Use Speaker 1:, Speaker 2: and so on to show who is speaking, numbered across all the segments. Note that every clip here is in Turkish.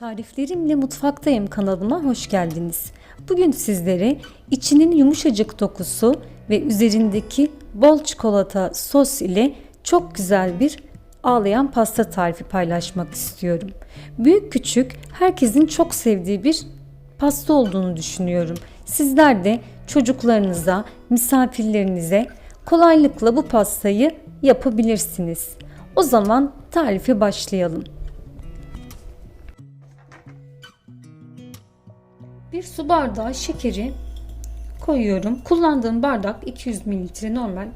Speaker 1: Tariflerimle Mutfaktayım kanalıma hoş geldiniz. Bugün sizlere içinin yumuşacık dokusu ve üzerindeki bol çikolata sos ile çok güzel bir ağlayan pasta tarifi paylaşmak istiyorum. Büyük küçük herkesin çok sevdiği bir pasta olduğunu düşünüyorum. Sizler de çocuklarınıza, misafirlerinize kolaylıkla bu pastayı yapabilirsiniz. O zaman tarifi başlayalım. Bir su bardağı şekeri koyuyorum. Kullandığım bardak 200 mililitre normal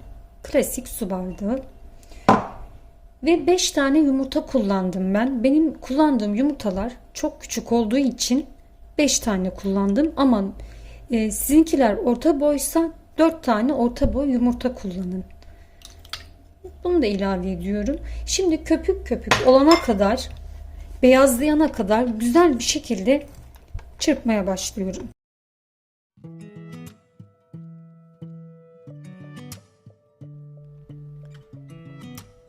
Speaker 1: klasik su bardağı. Ve 5 tane yumurta kullandım ben. Benim kullandığım yumurtalar çok küçük olduğu için 5 tane kullandım. Ama e, sizinkiler orta boysa 4 tane orta boy yumurta kullanın. Bunu da ilave ediyorum. Şimdi köpük köpük olana kadar beyazlayana kadar güzel bir şekilde çırpmaya başlıyorum.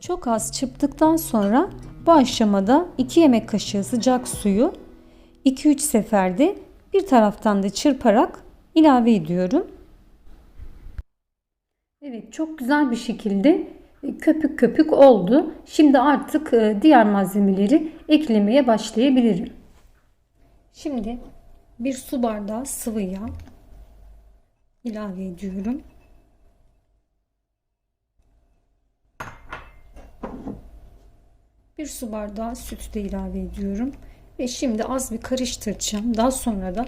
Speaker 1: Çok az çırptıktan sonra bu aşamada 2 yemek kaşığı sıcak suyu 2-3 seferde bir taraftan da çırparak ilave ediyorum. Evet çok güzel bir şekilde köpük köpük oldu. Şimdi artık diğer malzemeleri eklemeye başlayabilirim. Şimdi bir su bardağı sıvı yağ ilave ediyorum. Bir su bardağı süt de ilave ediyorum. Ve şimdi az bir karıştıracağım. Daha sonra da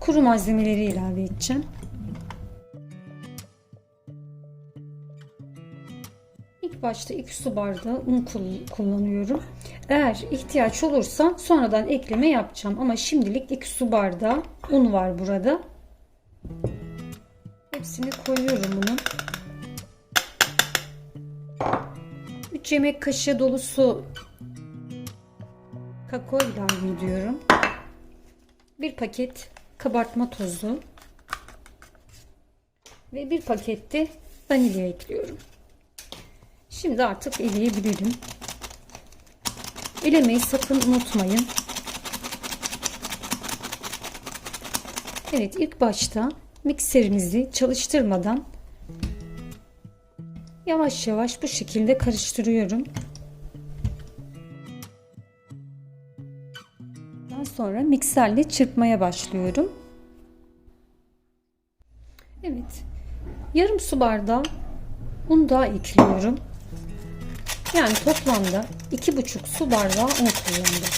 Speaker 1: kuru malzemeleri ilave edeceğim. Başta 2 su bardağı un kullanıyorum. Eğer ihtiyaç olursa sonradan ekleme yapacağım. Ama şimdilik 2 su bardağı un var burada. Hepsini koyuyorum bunun. 3 yemek kaşığı dolusu kakao ilave ediyorum. Bir paket kabartma tozu ve bir pakette vanilya ekliyorum. Şimdi artık eleyebilirim. Elemeyi sakın unutmayın. Evet ilk başta mikserimizi çalıştırmadan yavaş yavaş bu şekilde karıştırıyorum. Daha sonra mikserle çırpmaya başlıyorum. Evet. Yarım su bardağı un daha ekliyorum. Yani toplamda 2,5 su bardağı un kullandım.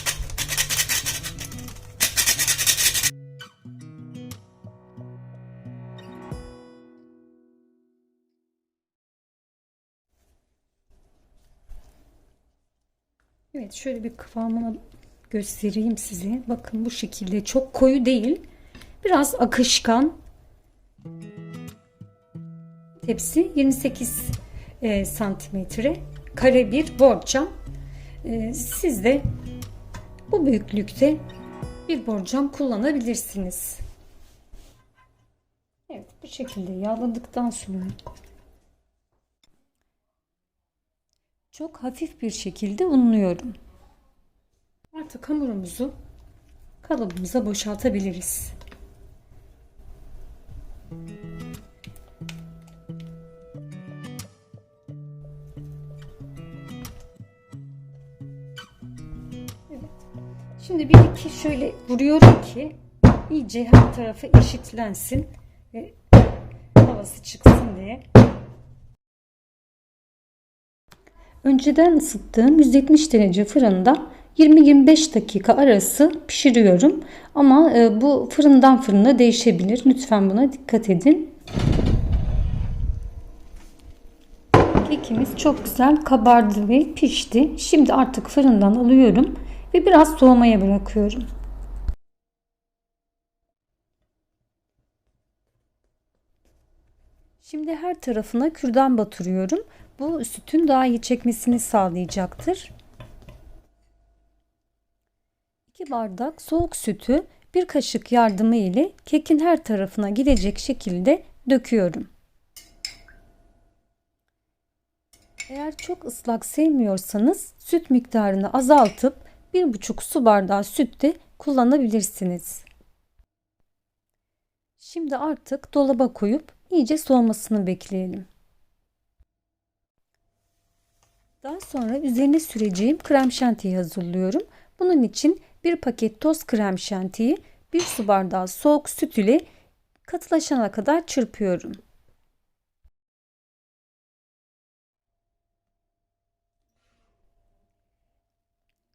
Speaker 1: Evet şöyle bir kıvamını göstereyim size. Bakın bu şekilde çok koyu değil. Biraz akışkan. Tepsi 28 e, santimetre kare bir borcam. Ee, siz de bu büyüklükte bir borcam kullanabilirsiniz. Evet bu şekilde yağladıktan sonra çok hafif bir şekilde unluyorum. Artık hamurumuzu kalıbımıza boşaltabiliriz. Şimdi bir iki şöyle vuruyorum ki iyice her tarafı eşitlensin ve havası çıksın diye. Önceden ısıttığım 170 derece fırında 20-25 dakika arası pişiriyorum. Ama e, bu fırından fırına değişebilir. Lütfen buna dikkat edin. Kekimiz çok güzel kabardı ve pişti. Şimdi artık fırından alıyorum ve biraz soğumaya bırakıyorum. Şimdi her tarafına kürdan batırıyorum. Bu sütün daha iyi çekmesini sağlayacaktır. 2 bardak soğuk sütü bir kaşık yardımı ile kekin her tarafına gidecek şekilde döküyorum. Eğer çok ıslak sevmiyorsanız süt miktarını azaltıp 1,5 su bardağı süt de kullanabilirsiniz. Şimdi artık dolaba koyup iyice soğumasını bekleyelim. Daha sonra üzerine süreceğim krem şantiyi hazırlıyorum. Bunun için bir paket toz krem şantiyi bir su bardağı soğuk süt ile katılaşana kadar çırpıyorum.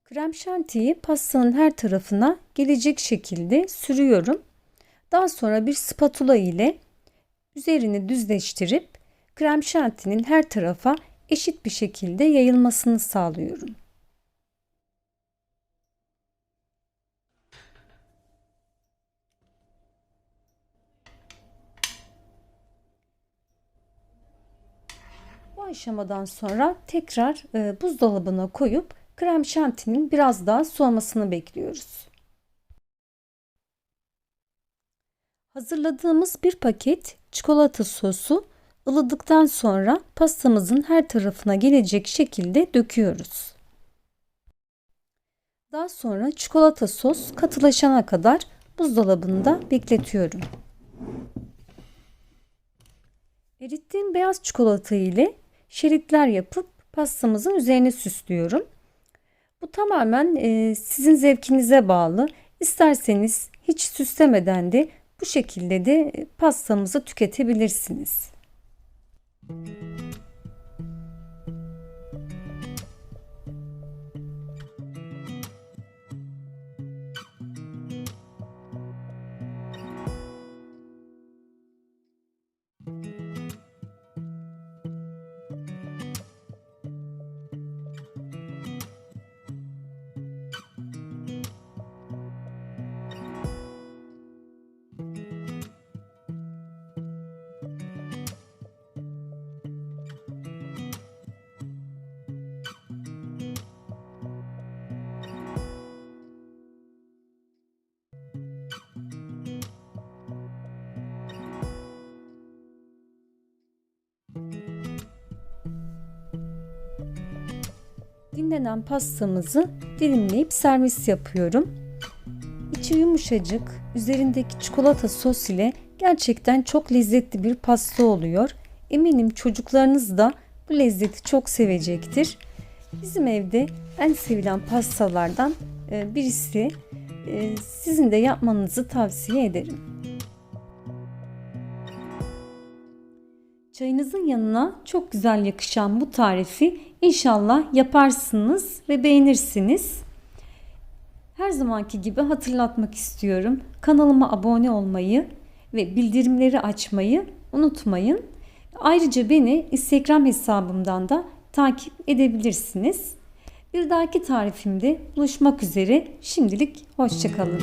Speaker 1: Krem şantiyi pastanın her tarafına gelecek şekilde sürüyorum. Daha sonra bir spatula ile üzerini düzleştirip krem şantinin her tarafa eşit bir şekilde yayılmasını sağlıyorum. Bu aşamadan sonra tekrar e, buzdolabına koyup krem şantinin biraz daha soğumasını bekliyoruz. Hazırladığımız bir paket çikolata sosu ılıdıktan sonra pastamızın her tarafına gelecek şekilde döküyoruz. Daha sonra çikolata sos katılaşana kadar buzdolabında bekletiyorum. Erittiğim beyaz çikolata ile şeritler yapıp pastamızın üzerine süslüyorum. Bu tamamen e, sizin zevkinize bağlı. İsterseniz hiç süslemeden de bu şekilde de pastamızı tüketebilirsiniz. Dinlenen pastamızı dilimleyip servis yapıyorum. İçi yumuşacık, üzerindeki çikolata sos ile gerçekten çok lezzetli bir pasta oluyor. Eminim çocuklarınız da bu lezzeti çok sevecektir. Bizim evde en sevilen pastalardan e, birisi. E, sizin de yapmanızı tavsiye ederim. Çayınızın yanına çok güzel yakışan bu tarifi inşallah yaparsınız ve beğenirsiniz. Her zamanki gibi hatırlatmak istiyorum. Kanalıma abone olmayı ve bildirimleri açmayı unutmayın. Ayrıca beni Instagram hesabımdan da takip edebilirsiniz. Bir dahaki tarifimde buluşmak üzere. Şimdilik hoşçakalın.